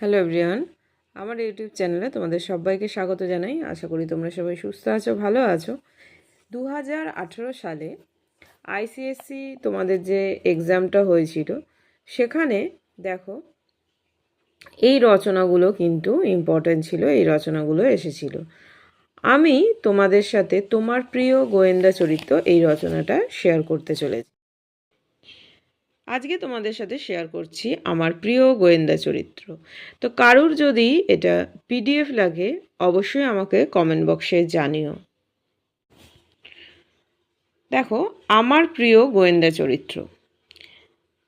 Hello everyone আমার YouTube চ্যানেলে তোমাদের সবাইকে স্বাগত জানাই। আশা করি তোমরা সবাই সুস্থ আছো, ভালো আছো। দু হাজার আঠেরো সালে আইসিএসসি তোমাদের যে এক্সামটা হয়েছিল, সেখানে দেখো, এই রচনাগুলো কিন্তু ইম্পর্ট্যান্ট ছিল, এই রচনাগুলো এসেছিল। আমি তোমাদের সাথে তোমার প্রিয় গোয়েন্দা চরিত্র এই রচনাটা শেয়ার করতে চলেছি। আজকে তোমাদের সাথে শেয়ার করছি আমার প্রিয় গোয়েন্দা চরিত্র। তো কারুর যদি এটা পিডিএফ লাগে, অবশ্যই আমাকে কমেন্ট বক্সে জানিও। দেখো, আমার প্রিয় গোয়েন্দা চরিত্র।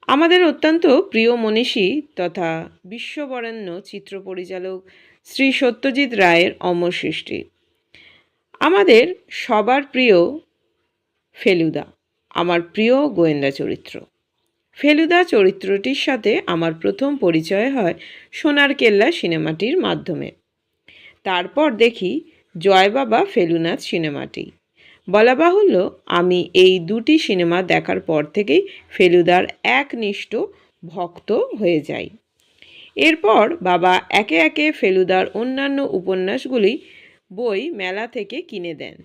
আমাদের অত্যন্ত প্রিয় মনীষী তথা বিশ্ববরেণ্য চিত্র পরিচালক শ্রী সত্যজিৎ রায়ের অমর সৃষ্টি। আমাদের সবার প্রিয় ফেলুদা, আমার প্রিয় গোয়েন্দা চরিত্র। ফেলুদা চরিত্রটির সাথে আমার প্রথম পরিচয় হয় সোনার কেল্লা সিনেমাটির মাধ্যমে। তারপর দেখি জয় বাবা ফেলুনাথ সিনেমাটি। বলা বাহুল্য, আমি এই দুটি সিনেমা দেখার পর থেকেই ফেলুদার একনিষ্ঠ ভক্ত হয়ে যাই। এরপর বাবা একে একে ফেলুদার অন্যান্য উপন্যাসগুলি বই, মেলা থেকে কিনে দেন।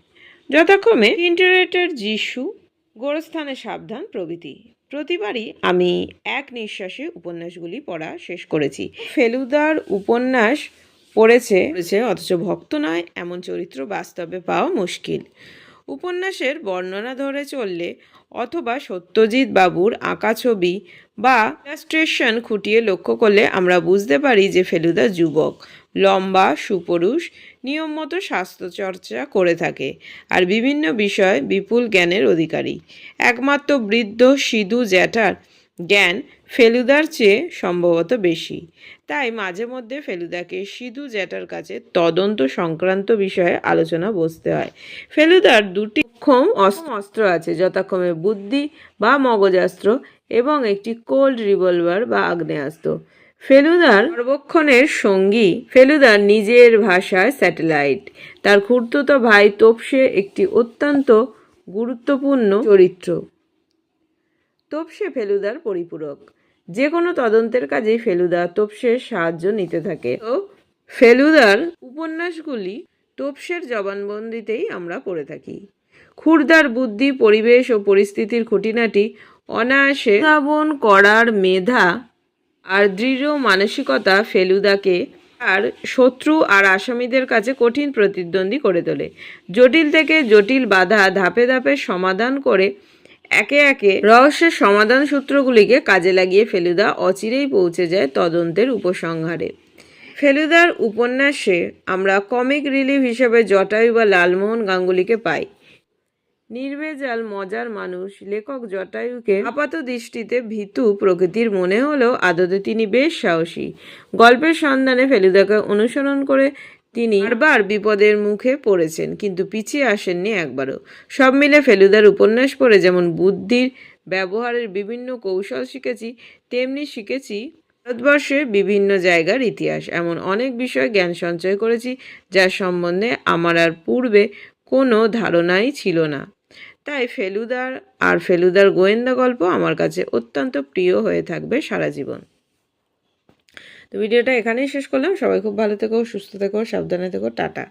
যথাক্রমে ইন্টারেটের যিশু, গোরস্থানে সাবধান প্রভৃতি। প্রতিবারই আমি এক নিঃশ্বাসে উপন্যাসগুলি পড়া শেষ করেছি। ফেলুদার উপন্যাস পড়েছে, অথচ ভক্ত নয়, এমন চরিত্র বাস্তবে পাওয়া মুশকিল। উপন্যাসের বর্ণনা ধরে চললে অথবা সত্যজিৎ বাবুর আঁকা ছবি বা ইলাস্ট্রেশন খুঁটিয়ে লক্ষ্য করলে আমরা বুঝতে পারি যে ফেলুদা যুবক লম্বা, সুপুরুষ নিয়ম মতো স্বাস্থ্যচর্চা করে থাকে আর বিভিন্ন বিষয় বিপুল জ্ঞানের অধিকারী। একমাত্র বৃদ্ধ, সিধু, জ্যাঠার জ্ঞান ফেলুদার চেয়ে সম্ভবত বেশি। তাই মাঝে মধ্যে ফেলুদাকে সিধু জ্যাটার কাছে তদন্ত সংক্রান্ত বিষয়ে আলোচনা বসতে হয়। ফেলুদার দুটি ক্ষম অস্ত্র আছে, যথাক্রমে বুদ্ধি বা মগজাস্ত্র এবং একটি কোল্ড রিভলভার বা আগ্নেয়াস্ত্র। ফেলুদার সর্বক্ষণের সঙ্গী ফেলুদার নিজের ভাষায় স্যাটেলাইট। তার খুড়তুতো ভাই তোপসে একটি অত্যন্ত গুরুত্বপূর্ণ চরিত্র। তোপসে ফেলুদার পরিপূরক। যে কোনো তদন্তের কাজেই ফেলুদা তোপসের সাহায্য নিতে থাকে। তো ফেলুদার উপন্যাসগুলি তোপসের জবানবন্দিতেই আমরা পড়ে থাকি। ক্ষুরদার বুদ্ধি, পরিবেশ ও পরিস্থিতির খুঁটিনাটি অনায়াসে উদ্ভাবন করার মেধা আর দৃঢ় মানসিকতা ফেলুদাকে আর শত্রু আর আসামিদের কাছে কঠিন প্রতিদ্বন্দ্বী করে তোলে। জটিল থেকে জটিল বাধা ধাপে ধাপে সমাধান করে একে একে রহস্যের সমাধান সূত্রগুলিকে কাজে লাগিয়ে ফেলুদা অচিরেই পৌঁছে যায় তদন্তের উপসংহারে। ফেলুদার উপন্যাসে আমরা কমিক রিলিফ হিসেবে জটায়ু বা লালমোহন গাঙ্গুলিকে পাই। নির্ভেজাল মজার মানুষ লেখক জটায়ুকে আপাত দৃষ্টিতে ভীতু প্রকৃতির মনে হলেও আদতে তিনি বেশ সাহসী। গল্পের সন্ধানে ফেলুদাকে অনুসরণ করে তিনি বারবার বিপদের মুখে পড়েছেন, কিন্তু পিছিয়ে আসেননি একবারও। সব মিলে ফেলুদার উপন্যাস পড়ে যেমন বুদ্ধির ব্যবহারের বিভিন্ন কৌশল শিখেছি, তেমনি শিখেছি ভারতবর্ষে বিভিন্ন জায়গার ইতিহাস। এমন অনেক বিষয় জ্ঞান সঞ্চয় করেছি, যার সম্বন্ধে আমার আর পূর্বে কোনো ধারণাই ছিল না। তাই ফেলুদার আর ফেলুদার গোয়েন্দা গল্প আমার কাছে অত্যন্ত প্রিয় হয়ে থাকবে সারা জীবন। তো ভিডিওটা এখানেই শেষ করলাম। সবাই খুব ভালো থেকো সুস্থ থেকো সাবধানে থেকো টাটা।